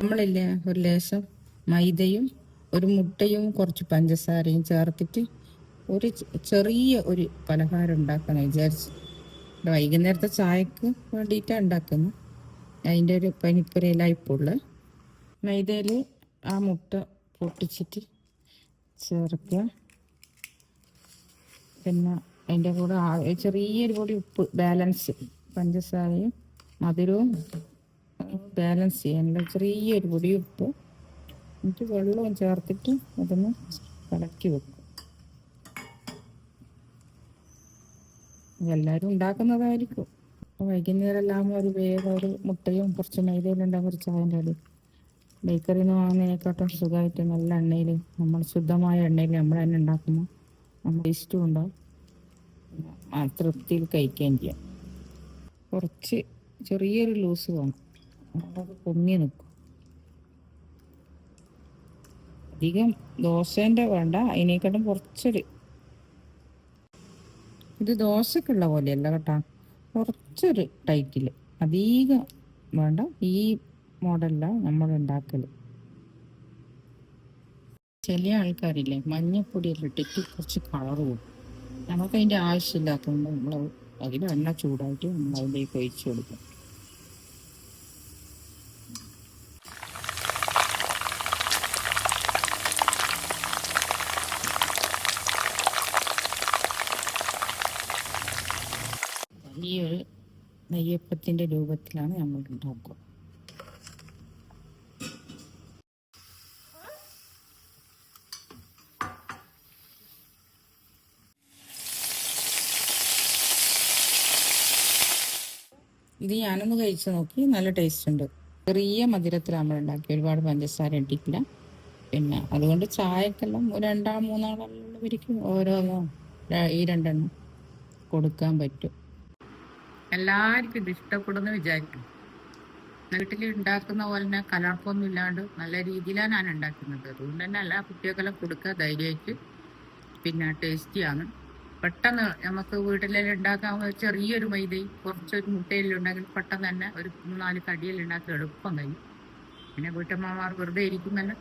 നമ്മളില്ലേ ഒരു ലേശം മൈദയും ഒരു മുട്ടയും കുറച്ച് പഞ്ചസാരയും ചേർത്തിട്ട് ഒരു ചെറിയ ഒരു പലഹാരം ഉണ്ടാക്കണം വിചാരിച്ചു. വൈകുന്നേരത്തെ ചായക്ക് വേണ്ടിയിട്ടാണ് ഉണ്ടാക്കുന്നത്. അതിന്റെ ഒരു പനിപ്പുരയിലായിപ്പുള്ള മൈദയിൽ ആ മുട്ട പൊട്ടിച്ചിട്ട് ചേർക്കുക. പിന്നെ അതിന്റെ കൂടെ ചെറിയൊരു പൊടി ഉപ്പ് ബാലൻസ് പഞ്ചസാരയും മധുരവും ബാലൻസ് ചെയ്യാനുള്ള ചെറിയൊരു പൊടി ഉപ്പ് എന്നിട്ട് വെള്ളവും ചേർത്തിട്ട് അതൊന്ന് കലക്കി വെക്കും. എല്ലാവരും ഉണ്ടാക്കുന്നതായിരിക്കും. വൈകുന്നേരം എല്ലാം ഒരു വേഗം ഒരു മുട്ടയും കുറച്ച് മൈദയിലും ഉണ്ടാകും ഒരു ചായന്റെ അടി ബേക്കറിയിൽ നിന്ന് വാങ്ങുന്നതിനെക്കാട്ടും സുഖമായിട്ട് നല്ല എണ്ണയിൽ നമ്മൾ ശുദ്ധമായ എണ്ണയിൽ നമ്മൾ തന്നെ ഉണ്ടാക്കുമ്പോൾ നമ്മൾ ഇഷ്ടമുണ്ടാവും തൃപ്തിയിൽ കഴിക്കുകയും ചെയ്യാം. കുറച്ച് ചെറിയൊരു ലൂസ് വേണം. അത് പൊങ്ങി നിൽക്കും അധികം ദോശേന്റെ വേണ്ട അതിനേക്കാട്ടും കുറച്ചൊരു. ഇത് ദോശക്കുള്ള പോലെയല്ല കേട്ടോ. കുറച്ചൊരു ടൈറ്റിൽ. അധികം വേണ്ട. ഈ മോഡലിലാണ് നമ്മൾ ഉണ്ടാക്കൽ ചില ആൾക്കാരില്ലേ മഞ്ഞപ്പൊടിയെല്ലാം ഇട്ടിട്ട് കുറച്ച് കളർ കൊടുക്കും നമുക്ക് അതിന്റെ ആവശ്യമില്ലാത്തതുകൊണ്ട് നമ്മൾ അതിൽ എണ്ണ ചൂടായിട്ട് നമ്മൾ അതിലേക്ക് ഒഴിച്ചു കൊടുക്കും ഒരു നെയ്യപ്പത്തിന്റെ രൂപത്തിലാണ് നമ്മൾ ഉണ്ടാക്കുക ഇത് ഞാനൊന്ന് കഴിച്ചു നോക്കി. നല്ല ടേസ്റ്റ് ഉണ്ട്. ചെറിയ മധുരത്തിൽ നമ്മൾ ഉണ്ടാക്കി ഒരുപാട് പഞ്ചസാര ഇട്ടിട്ടില്ല. പിന്നെ അതുകൊണ്ട് ചായക്കെല്ലാം ഒരു രണ്ടാ മൂന്നാളുള്ളവർക്ക് ഓരോന്നോ ഈ രണ്ടെണ്ണം കൊടുക്കാൻ പറ്റും. എല്ലാവർക്കും ഇത് ഇഷ്ടപ്പെടുന്ന വിചാരിക്കും. വീട്ടിൽ ഉണ്ടാക്കുന്ന പോലെ തന്നെ കലർപ്പൊന്നും ഇല്ലാണ്ട് നല്ല രീതിയിലാണ് ഞാൻ ഉണ്ടാക്കുന്നത്. അതുകൊണ്ട് തന്നെ എല്ലാ കുട്ടികൾക്കെല്ലാം കൊടുക്കുക ധൈര്യമായിട്ട് പിന്നെ ടേസ്റ്റിയാണ് പെട്ടെന്ന് നമുക്ക് വീട്ടിലെല്ലാം ഉണ്ടാക്കാൻ ചെറിയൊരു മൈദയും കുറച്ചൊരു മുട്ടയിലും ഉണ്ടെങ്കിൽ പെട്ടെന്ന് തന്നെ ഒരു മൂന്നാൽ കടിയെല്ലാം ഉണ്ടാക്കി എളുപ്പം കഴിയും. പിന്നെ വീട്ടമ്മമാർ വെറുതെ ഇരിക്കുമല്ലോ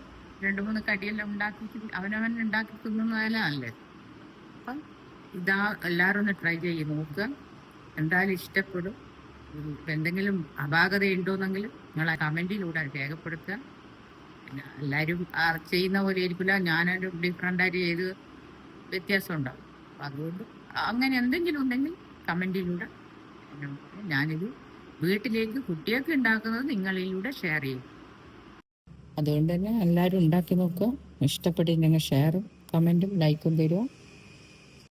രണ്ട് മൂന്ന് കടിയെല്ലാം ഉണ്ടാക്കി അവനവൻ ഉണ്ടാക്കി തിന്നുന്നതല്ല നല്ലത് അപ്പം ഇതാ എല്ലാവരും ഒന്ന് ട്രൈ ചെയ്ത് നോക്കുക എന്തായാലും ഇഷ്ടപ്പെടും. എന്തെങ്കിലും അപാകത ഉണ്ടോന്നെങ്കിൽ നിങ്ങൾ ആ കമന്റിലൂടെ രേഖപ്പെടുത്തുക എല്ലാവരും ചെയ്യുന്ന പോലെ ആയിരിക്കില്ല ഞാനൊരു ഡിഫറെന്റായിട്ട് ചെയ്ത് വ്യത്യാസം ഉണ്ടാവും അതുകൊണ്ട് അങ്ങനെ എന്തെങ്കിലും ഉണ്ടെങ്കിൽ കമന്റിലൂടെ ഞാനിത് വീട്ടിലേക്ക് കുട്ടികൾക്ക് ഉണ്ടാക്കുന്നത് നിങ്ങളിലൂടെ ഷെയർ ചെയ്യും. അതുകൊണ്ട് തന്നെ എല്ലാവരും ഉണ്ടാക്കി നോക്കുക. ഇഷ്ടപ്പെട്ടിട്ടുണ്ടെങ്കിൽ ഷെയറും കമന്റും ലൈക്കും തരുമോ